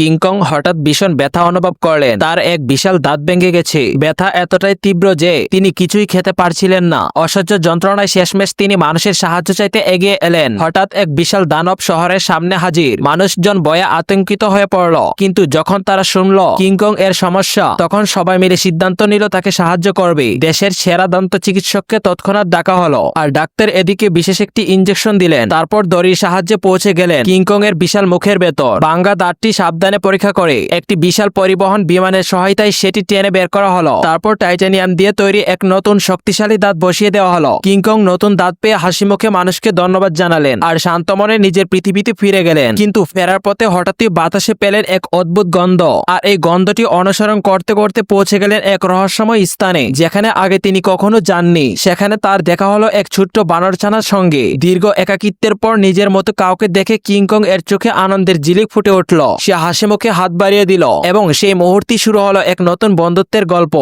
King Kong হঠাৎ ভীষণ ব্যথা অনুভব করলেন। তার এক বিশাল দাঁত ভেঙে গেছে। ব্যথা এতটাই তীব্র যে তিনি কিছুই খেতে পারছিলেন না। অসহ্য যন্ত্রণায় শেষমেশ তিনি মানুষের সাহায্য চাইতে এগিয়ে এলেন। হঠাৎ এক বিশাল দানব শহরের সামনে হাজির। মানুষজন ভয়ে আতঙ্কিত হয়ে পড়ল। কিন্তু যখন তারা শুনল কিংকং এর সমস্যা, তখন সবাই মিলে সিদ্ধান্ত নিল তাকে সাহায্য করবে। দেশের সেরা দন্ত চিকিৎসককে তৎক্ষণাৎ ডাকা হলো আর ডাক্তার এদিকে বিশেষ একটি ইঞ্জেকশন দিলেন। তারপর দড়ির সাহায্যে পৌঁছে গেলেন কিংকং এর বিশাল মুখের ভেতর। বাঙ্গা দাঁতটি সাবধানে পরীক্ষা করে। একটি বিশাল পরিবহন বিমানের সহায়তায় সেটি টেনে বের করা হলো। তারপর টাইটানিয়াম দিয়ে তৈরি এক নতুন শক্তিশালী দাঁত বসিয়ে দেওয়া হলো। কিংকং নতুন দাঁত পেয়ে হাসি মুখে মানুষকে ধন্যবাদ জানালেন আর শান্তমনে নিজের পৃথিবীতে ফিরে গেলেন। কিন্তু ফেরার পথে হঠাৎই বাতাসে পেলেন এক অদ্ভুত গন্ধ আর এই গন্ধটি অনুসরণ করতে করতে পৌঁছে গেলেন এক রহস্যময় স্থানে, যেখানে আগে তিনি কখনো যাননি। সেখানে তার দেখা হলো এক ছোট্ট বানরছানার সঙ্গে। দীর্ঘ একাকিত্বের পর নিজের মতো কাউকে দেখে কিংকং এর চোখে আনন্দের জিলিক ফুটে উঠল। সে হাসি মুখে হাত বাড়িয়ে দিল এবং সেই মুহূর্তে শুরু হলো এক নতুন বন্ধুত্বের গল্প।